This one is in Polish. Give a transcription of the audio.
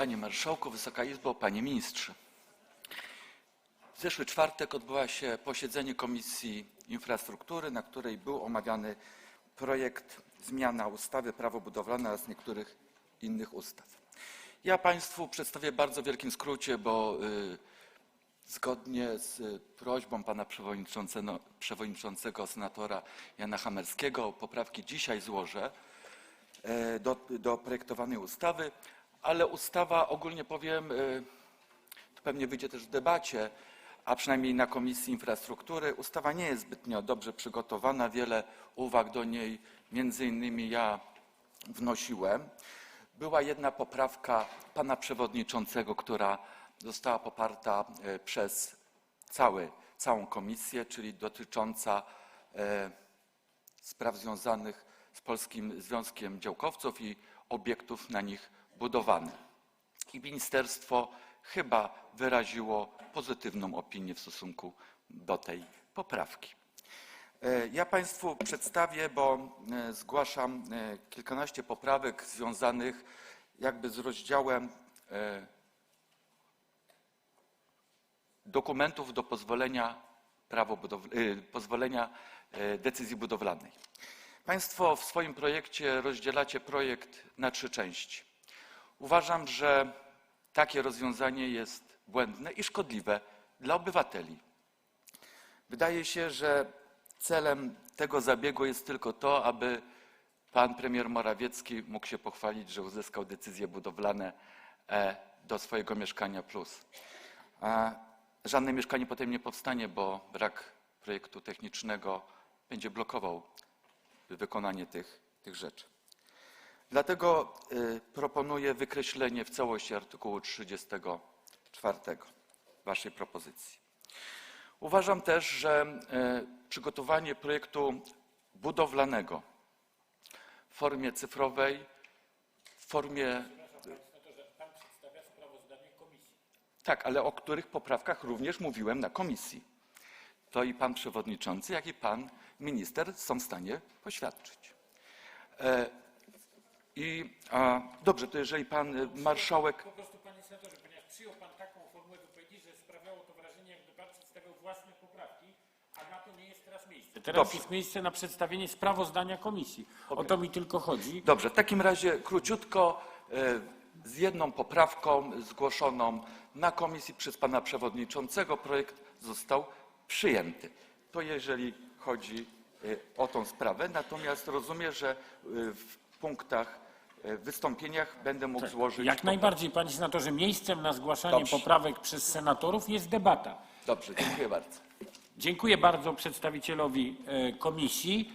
Panie Marszałku, Wysoka Izbo, Panie Ministrze. W zeszły czwartek odbyło się posiedzenie Komisji Infrastruktury, na której był omawiany projekt zmiana ustawy Prawo budowlane oraz niektórych innych ustaw. Ja Państwu przedstawię w bardzo wielkim skrócie, bo y, zgodnie z y, prośbą pana przewodniczącego, przewodniczącego senatora Jana Hamerskiego poprawki dzisiaj złożę e, do, do projektowanej ustawy, ale ustawa ogólnie powiem, y, to pewnie wyjdzie też w debacie, a przynajmniej na Komisji Infrastruktury, ustawa nie jest zbytnio dobrze przygotowana. Wiele uwag do niej między innymi ja wnosiłem. Była jedna poprawka pana przewodniczącego, która została poparta e, przez cały, całą komisję, czyli dotycząca e, spraw związanych z Polskim Związkiem Działkowców i obiektów na nich budowanych. I ministerstwo chyba wyraziło pozytywną opinię w stosunku do tej poprawki. E, Ja Państwu przedstawię, bo e, zgłaszam e, kilkanaście poprawek związanych jakby z rozdziałem dokumentów do pozwolenia, prawo pozwolenia decyzji budowlanej. Państwo w swoim projekcie rozdzielacie projekt na trzy części. Uważam, że takie rozwiązanie jest błędne i szkodliwe dla obywateli. Wydaje się, że celem tego zabiegu jest tylko to, aby pan premier Morawiecki mógł się pochwalić, że uzyskał decyzje budowlane e, do swojego mieszkania plus. Żadne mieszkanie potem nie powstanie, bo brak projektu technicznego będzie blokował wykonanie tych, tych rzeczy. Dlatego y, proponuję wykreślenie w całości artykułu 34 waszej propozycji. Uważam też, że y, przygotowanie projektu budowlanego w formie cyfrowej, w formie Tak, ale o których poprawkach również mówiłem na komisji. To i pan przewodniczący, jak i pan minister są w stanie poświadczyć. E, I a, dobrze, to jeżeli pan y, marszałek. Po prostu panie senatorze, ponieważ przyjął pan taką formułę wypowiedzi, że sprawiało to wrażenie, jakby pan przedstawiał własne poprawki, a na to nie jest teraz miejsce. Teraz Dobrze. jest miejsce na przedstawienie sprawozdania komisji. O to mi tylko chodzi. Dobrze, w takim razie króciutko e, z jedną poprawką zgłoszoną na komisji przez pana przewodniczącego projekt został przyjęty. To jeżeli chodzi e, o tą sprawę. Natomiast rozumiem, że e, w punktach, e, wystąpieniach będę mógł złożyć. Tak, Jak najbardziej, panie senatorze, miejscem na zgłaszanie Dobrze. poprawek przez senatorów jest debata. Dobrze, dziękuję bardzo. Dziękuję bardzo przedstawicielowi e, komisji.